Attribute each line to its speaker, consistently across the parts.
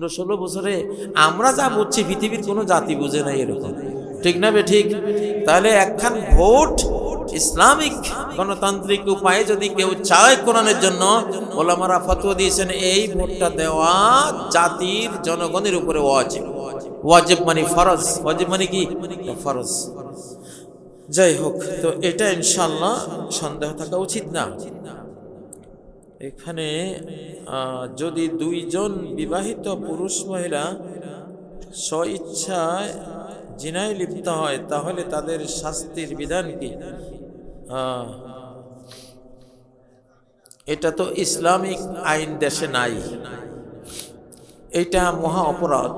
Speaker 1: পনেরো ষোলো বছরে আমরা যা বুঝছি, পৃথিবীর কোনো জাতি বুঝে নাই এরকম। ঠিক না বে ঠিক? তাহলে একখান ভোট ইসলামিক গণতান্ত্রিক উপায়ে যদি কেউ চায় কোরআনের জন্য, ওলামারা ফতোয়া দিয়েছেন, এই ভোটটা দেওয়া জাতির জনগণের উপরে ওয়াজিব। ওয়াজিব মানে ফরজ। ওয়াজিব মানে কি? ফরজ। যাই হোক, তো এটা ইনশাল্লাহ সন্দেহ থাকা উচিত না। এখানে যদি দুইজন বিবাহিত পুরুষ মহিলা স্বইচ্ছায় জিনায় লিপ্ত হয়, তাহলে তাদের শাস্তির বিধান কি? এটা তো ইসলামিক আইন দেশে নাই। এটা মহা অপরাধ।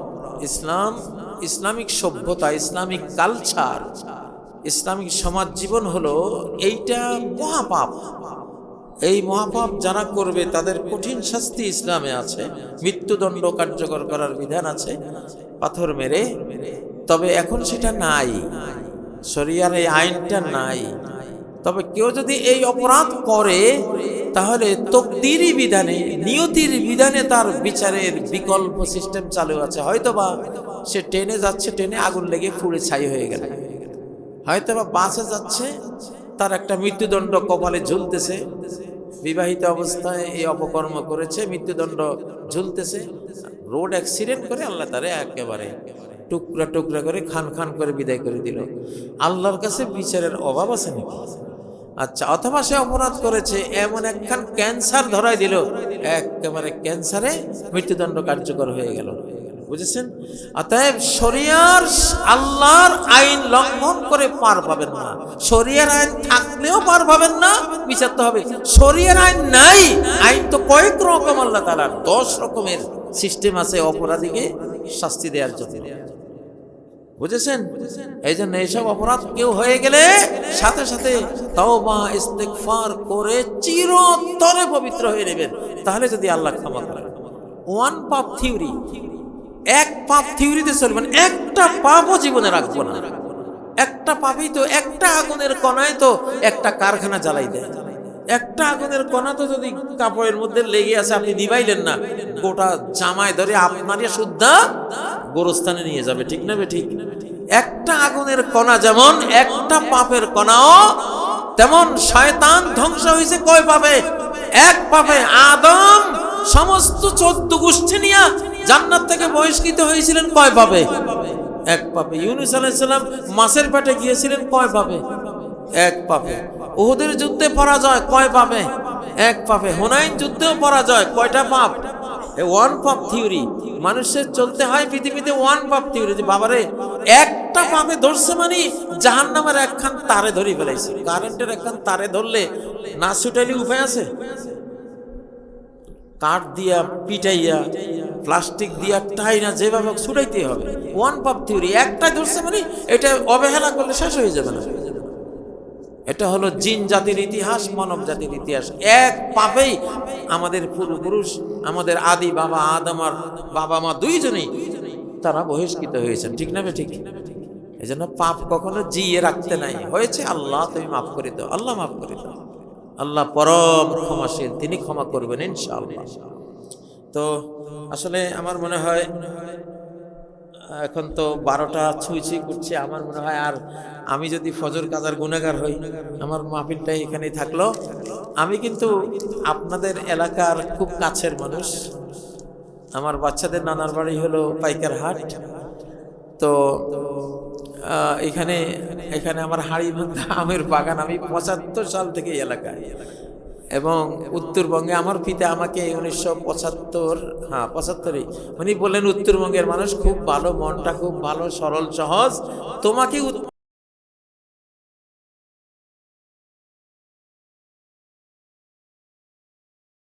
Speaker 1: ইসলাম, ইসলামিক সভ্যতা, ইসলামিক কালচার, ইসলামিক সমাজ জীবন হলো এইটা মহাপাপ। এই মহাপাপ যারা করবে, তাদের কঠিন শাস্তি ইসলামে আছে। মৃত্যুদণ্ড কার্যকর করার বিধান আছে। পাথর মেরে। তবে এখন সেটা নাই। শরিয়ার এই আইনটা নাই। তবে কেউ যদি এই অপরাধ করে, তাহলে তকদিরই বিধানে, নিয়তির বিধানে তার বিচারের বিকল্প সিস্টেম চালু আছে। হয়তোবা সে ট্রেনে যাচ্ছে, ট্রেনে আগুন লেগে পুড়ে ছাই হয়ে গেল। হয়তোবা বাসে যাচ্ছে, তার একটা মৃত্যুদণ্ড কপালে ঝুলতেছে। বিবাহিত অবস্থায় এই অপকর্ম করেছে, মৃত্যুদণ্ড ঝুলতেছে। রোড অ্যাক্সিডেন্ট করে আল্লাহ তারে একেবারে টুকরা টুকরা করে খান খান করে বিদায় করে দিল। আল্লাহর কাছে বিচারের অভাব আছে নাকি? আচ্ছা অথবা সে অপরাধ করেছে, এমন একখান ক্যান্সার ধরাই দিল, একেবারে ক্যান্সারে মৃত্যুদণ্ড কার্যকর হয়ে গেল। বুঝেছেন? অতএব শরিয়ার আল্লাহর আইন লঙ্ঘন করে পার পাবেন না। শরিয়ার আইন থাকলেও পার পাবেন না বিচারতে হবে। শরিয়ার আইন নাই, আইন তো কয়েক রকম আল্লাহ তালার দশ রকমের সিস্টেম আছে অপরাধীকে শাস্তি দেওয়ার জন্য। বুঝেছেন? এই জন্য এইসব অপরাধ কেউ হয়ে গেলে সাথে সাথে তওবা, ইস্তেগফার করে চিরতরে পবিত্র হয়ে নেবেন। তাহলে যদি আল্লাহ ক্ষমা করেন। ওয়ান পাপ থিওরি। এক পাপ থিওরিতে চলবেন একটা পাপও জীবনে রাখব না। একটা পাপই তো, একটা আগুনের কণায় তো একটা কারখানা জ্বালাই দেয়। একটা আগুনের কণা তো যদি কাপড়ের মধ্যে লেগে আছে, আপনি নিবাইলেন না, গোটা জামায় ধরে আপনারই শুদ্ধা গোরস্থানে নিয়ে যাবে, ঠিক না ঠিক একটা আগুনের কণা যেমন, একটা পাপের কণাও তেমন, শয়তান ধ্বংস হয়েছে কয় পাবে এক পাপে। আদম, সমস্ত চোদ্দ গোষ্ঠী নিয়ে জান্নাত থেকে বহিষ্কৃত হয়েছিলেন কয় পাবে এক পাপে ইউনুস আলাইসাল্লাম মাছের পেটে গিয়েছিলেন কয় পাবে এক পাপে উহুদের যুদ্ধে পরাজয় কয় পাবে এক পাপে হুনাইন যুদ্ধেও পরাজয় কয়টা পাপ? ওয়ান পাপ থিওরি মানুষের চলতে হয় পৃথিবীতে ওয়ান পাপ থিওরি যে বাবারে, একটা পাপে ধরছে মানে জাহান নামের একখান তারে ধরি ফেলাইছে। কারেন্টের একখান তারে ধরলে না ছুটাইলে উপায় আছে? কাঠ দিয়া, পিটাইয়া প্লাস্টিক দিয়ে দিয়া টাইনা যেভাবে ছুটাইতে হবে। ওয়ান পাপ থিওরি একটাই ধরছে মানে এটা অবহেলা করলে শেষ হয়ে যাবে না। এটা হলো জিন জাতির ইতিহাস, মানব জাতির ইতিহাস। এক পাপেই আমাদের পূর্বপুরুষ, আমাদের আদি বাবা আদম আর বাবা মা দুইজনেই তারা বহিষ্কৃত হয়েছেন। ঠিক না ঠিক এই জন্য পাপ কখনো জিয়ে রাখতে নাই। হয়েছে আল্লাহ, তুমি মাফ করে দাও। আল্লাহ মাফ করে দাও। আল্লাহ পরম ক্ষমাশীল, তিনি ক্ষমা করবেন ইনশাআল্লাহ। তো আসলে আমার মনে হয় এখন তো বারোটা ছুঁই ছুঁই করছে। আমার মনে হয় আর আমি যদি ফজর কাজার গুণাগার হই, আমার মাহফিলটা এখানেই থাকল। আমি কিন্তু আপনাদের এলাকার খুব কাছের মানুষ। আমার বাচ্চাদের নানার বাড়ি হলো পাইকার হাট তো এখানে এখানে আমার হাড়ি আমের বাগান আমি পঁচাত্তর সাল থেকে এলাকায়। এবং উত্তরবঙ্গে আমার পিতা আমাকে উনিশশো পঁচাত্তর হ্যাঁ পঁচাত্তরে, উনি বললেন, উত্তরবঙ্গের মানুষ খুব ভালো, মনটা খুব ভালো, সরল, সহজ। তোমাকে